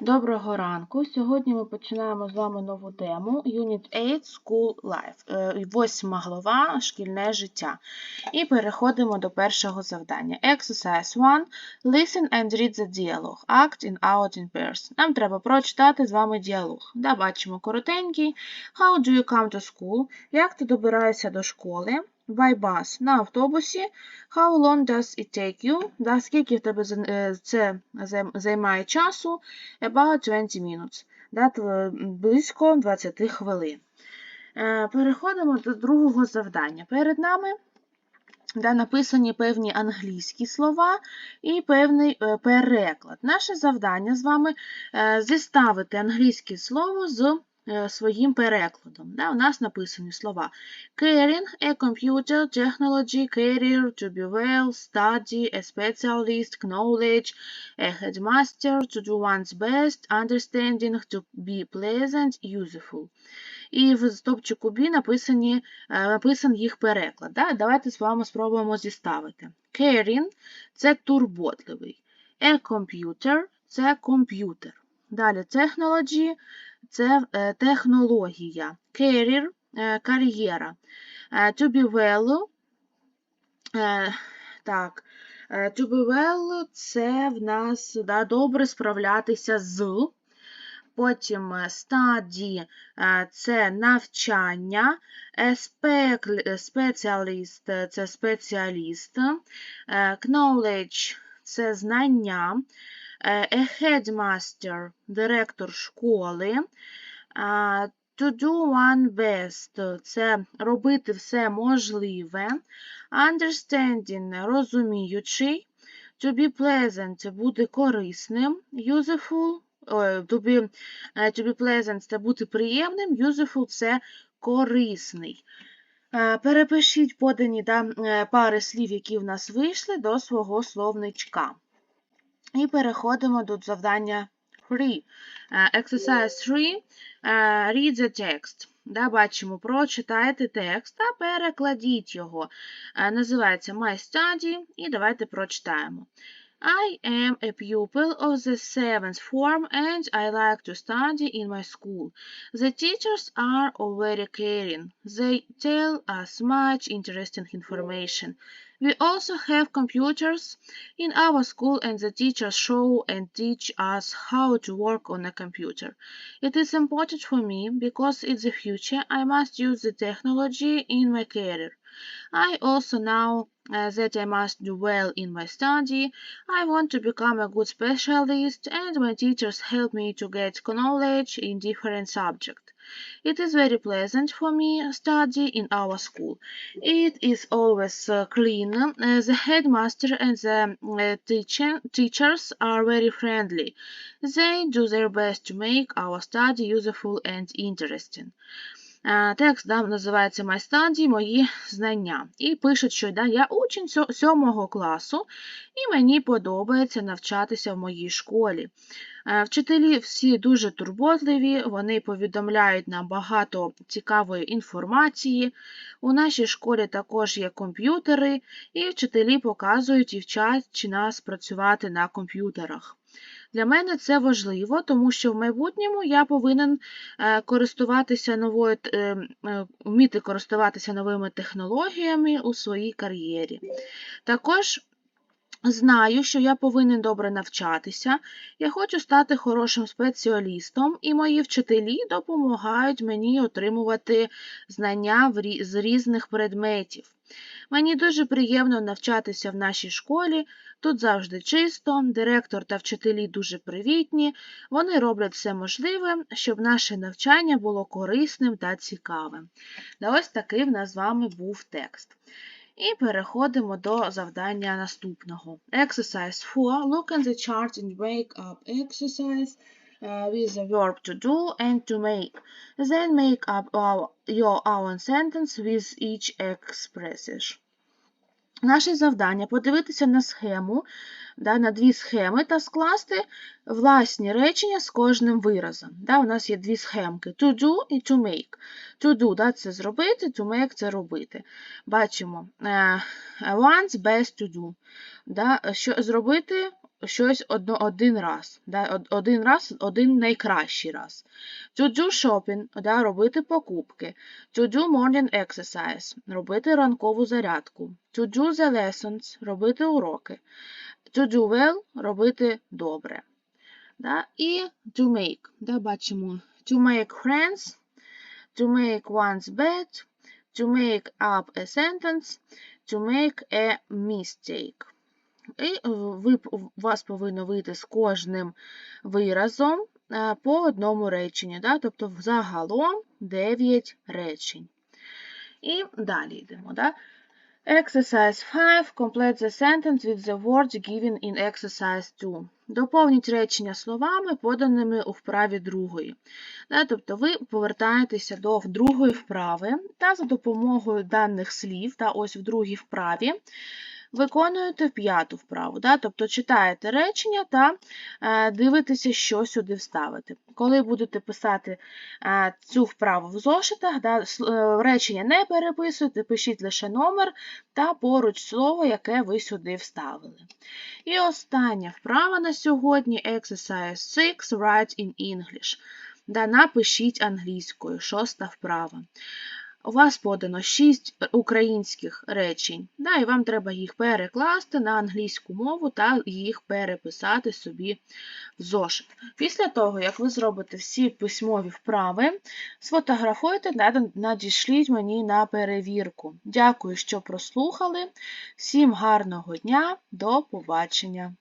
Доброго ранку. Сьогодні ми починаємо з вами нову тему Unit 8 School Life. Е, Восьма глава шкільне життя. І переходимо до першого завдання. Exercise 1. Listen and read the dialogue. Act in out in pairs. Нам треба прочитати з вами діалог. Да, бачимо коротенький. How do you come to school? Як ти добираєшся до школи? By bus на автобусі. How long does it take you? Да, скільки в тебе е, це займає часу? About 20 minutes. Да, близько 20 хвилин. Е, Переходимо до другого завдання. Перед нами да, написані певні англійські слова і певний е, переклад. Наше завдання з вами зіставити англійське слово з своїм перекладом. Да, у нас написані слова caring, a computer, technology, career, to be well, study, a specialist, knowledge, a headmaster, to do one's best, understanding, to be pleasant, useful. І в стопчику B написані, е, написан їх переклад. Да? Давайте з вами спробуємо зіставити. Caring – це турботливий. A computer – це комп'ютер. Далі technology – це е, технологія. Career е, – кар'єра. Е, To be well так, to be well – це в нас да, добре справлятися з. Потім е, – це навчання, спеціаліст – це спеціаліст, knowledge – це знання, a headmaster – директор школи, to do one best – це робити все можливе, understanding – розуміючий, to be pleasant – бути корисним, useful to be, е, to be pleasant – це бути приємним, useful – це корисний. Е, Перепишіть подані да, е, пари слів, які в нас вийшли, до свого словничка. І переходимо до завдання 3. Е, Exercise 3. е, Read the text. Да, бачимо, прочитайте текст та перекладіть його. Е, Називається My Study, і давайте прочитаємо. I am a pupil of the seventh form and I like to study in my school. The teachers are all very caring. They tell us much interesting information. We also have computers in our school and the teachers show and teach us how to work on a computer. It is important for me because in the future I must use the technology in my career. I also know uh, that I must do well in my study. I want to become a good specialist and my teachers help me to get knowledge in different subjects. It is very pleasant for me study in our school. It is always uh, clean. Uh, the headmaster and the uh, teacher, teachers are very friendly. They do their best to make our study useful and interesting. Е, Текст да, називається My Study, мої знання. І пишуть, що да, я учень сьо- сьомого класу, і мені подобається навчатися в моїй школі. Е, Вчителі всі дуже турботливі, вони повідомляють нам багато цікавої інформації. У нашій школі також є комп'ютери, і вчителі показують і вчать нас працювати на комп'ютерах. Для мене це важливо, тому що в майбутньому я повинен е, користуватися новою, е, е, вміти користуватися новими технологіями у своїй кар'єрі. Також знаю, що я повинен добре навчатися. Я хочу стати хорошим спеціалістом, і мої вчителі допомагають мені отримувати знання з різних предметів. Мені дуже приємно навчатися в нашій школі. Тут завжди чисто, директор та вчителі дуже привітні. Вони роблять все можливе, щоб наше навчання було корисним та цікавим. Да ось такий в нас з вами був текст. І переходимо до завдання наступного. Exercise 4. Look in the chart and make up exercise uh, with the verb to do and to make. Then make up our, your own sentence with each expression. Наше завдання подивитися на схему, да, на дві схеми та скласти власні речення з кожним виразом. Да, у нас є дві схемки to do і to make. To do да, це зробити, to make це робити. Бачимо е, one's best to do. Да, що зробити щось одно, один раз. Да? Один раз, один найкращий раз. To do shopping, да, робити покупки. To do morning exercise, робити ранкову зарядку. To do the lessons, робити уроки. To do well, робити добре. Да? І to make, да, бачимо. To make friends, to make one's bed, to make up a sentence, to make a mistake. І ви, вас повинно вийти з кожним виразом е, по одному реченню, да? тобто загалом 9 речень. І далі йдемо. Да? Exercise 5. Complete the sentence with the words given in exercise 2. Доповніть речення словами, поданими у вправі другої. Тобто ви повертаєтеся до другої вправи та за допомогою даних слів, та ось в другій вправі, виконуєте п'яту вправу. Да, тобто читаєте речення та е, дивитеся, що сюди вставити. Коли будете писати е, цю вправу в зошитах, да, е, речення не переписуйте, пишіть лише номер та поруч слово, яке ви сюди вставили. І остання вправа на сьогодні exercise 6 write in English. Да, напишіть англійською, шоста вправа. У вас подано 6 українських речень, да, і вам треба їх перекласти на англійську мову та їх переписати собі в зошит. Після того, як ви зробите всі письмові вправи, сфотографуйте надішліть мені на перевірку. Дякую, що прослухали. Всім гарного дня, до побачення!